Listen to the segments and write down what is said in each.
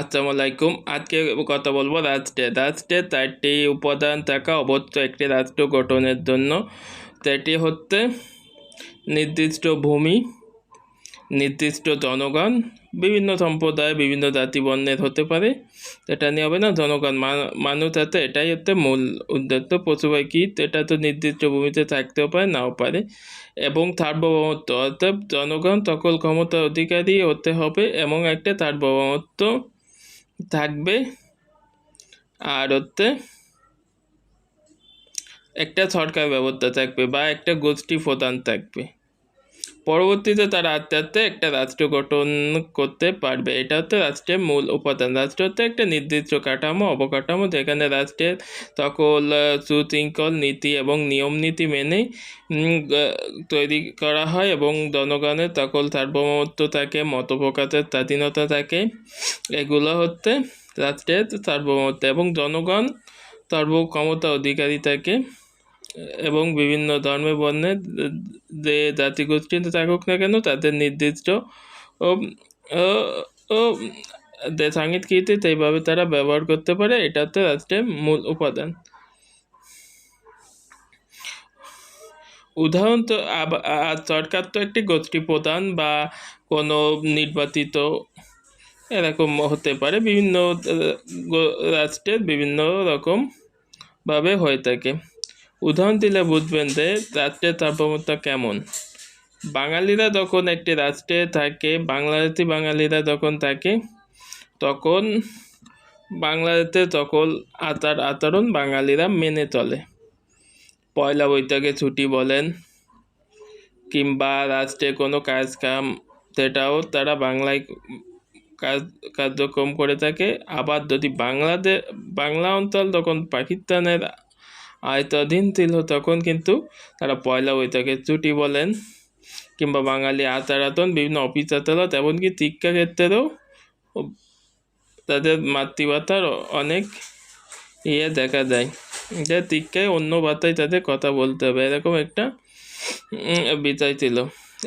আসসালামু আলাইকুম আজকে কথা বলব রাষ্ট্রে। রাষ্ট্রের চারটি উপাদান থাকা অবশ্য একটি রাষ্ট্র গঠনের জন্য। সেটি হচ্ছে নির্দিষ্ট ভূমি, নির্দিষ্ট জনগণ, বিভিন্ন সম্প্রদায়, বিভিন্ন জাতি বর্ণের হতে পারে। এটা নিয়ে হবে না, জনগণ। মানুষ আছে, এটাই হচ্ছে মূল উদ্দেশ্য। পশু পাখি, এটা তো নির্দিষ্ট ভূমিতে থাকতেও পারে, নাও পারে। এবং সার্বভৌমত্ব, অর্থাৎ জনগণ সকল ক্ষমতার অধিকারী হতে হবে, এবং একটা সার্বভৌমত্ব থাকবে। আর হচ্ছে একটা সরকার ব্যবস্থা থাকবে বা একটা গোষ্ঠী প্রধান থাকবে। পরবর্তীতে তারা আস্তে আস্তে একটা রাষ্ট্র গঠন করতে পারবে। এটা হচ্ছে রাষ্ট্রের মূল উপাদান। রাষ্ট্র হচ্ছে একটা নির্দিষ্ট কাঠামো, অবকাঠামো, যেখানে রাষ্ট্রের সকল সুশৃঙ্খল নীতি এবং নিয়ম নীতি মেনে তৈরি করা হয় এবং জনগণের সকল সার্বভৌমত্ব থাকে মত প্রকাশের স্বাধীনতা থাকে। এগুলো হচ্ছে রাষ্ট্রের সার্বভৌমত্ব এবং জনগণ সর্বক্ষমতা অধিকারী থাকে। এবং বিভিন্ন ধর্মে বর্ণে যে জাতিগোষ্ঠীতে থাকুক না কেন, তাদের নির্দিষ্ট যে সংগীতকৃতি সেইভাবে তারা ব্যবহার করতে পারে, এটা হচ্ছে রাষ্ট্রের মূল উপাদান। উদাহরণ তো সরকার তো একটি গোষ্ঠী প্রধান বা কোনো নির্বাচিত এরকম হতে পারে, বিভিন্ন রাষ্ট্রের বিভিন্ন রকম ভাবে হয়ে থাকে। উদাহরণ দিলে বুঝবেন যে রাষ্ট্রের সার্বভৌমত্ব কেমন। বাঙালিরা যখন একটি রাষ্ট্রে থাকে, বাংলাদেশি বাঙালিরা যখন থাকে, তখন বাংলাদেশে সকল আচার আচরণ বাঙালিরা মেনে চলে। পয়লা বৈশাখে ছুটি বলেন কিংবা রাষ্ট্রে কোনো কাজ কাম সেটাও তারা বাংলায় কাজ, কার্যক্রম করে থাকে। আবার যদি বাংলাদেশ বাংলা অঞ্চল তখন পাকিস্তানের আয়তাধীন ছিল তখন কিন্তু তারা পয়লা বৈশাখের ছুটি বলেন। কিংবা বাঙালি আচারাতন বিভিন্ন অফিস আদালত, এমনকি শিক্ষা ক্ষেত্রেও তাদের মাতৃভাষার অনেক ইয়ে দেখা দেয়। যে শিক্ষায় অন্য ভাষায় তাদের কথা বলতে হবে, এরকম একটা বিষয় ছিল।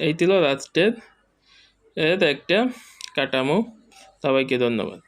এই ছিল রাষ্ট্রের, এর একটা কাঠামো। সবাইকে ধন্যবাদ।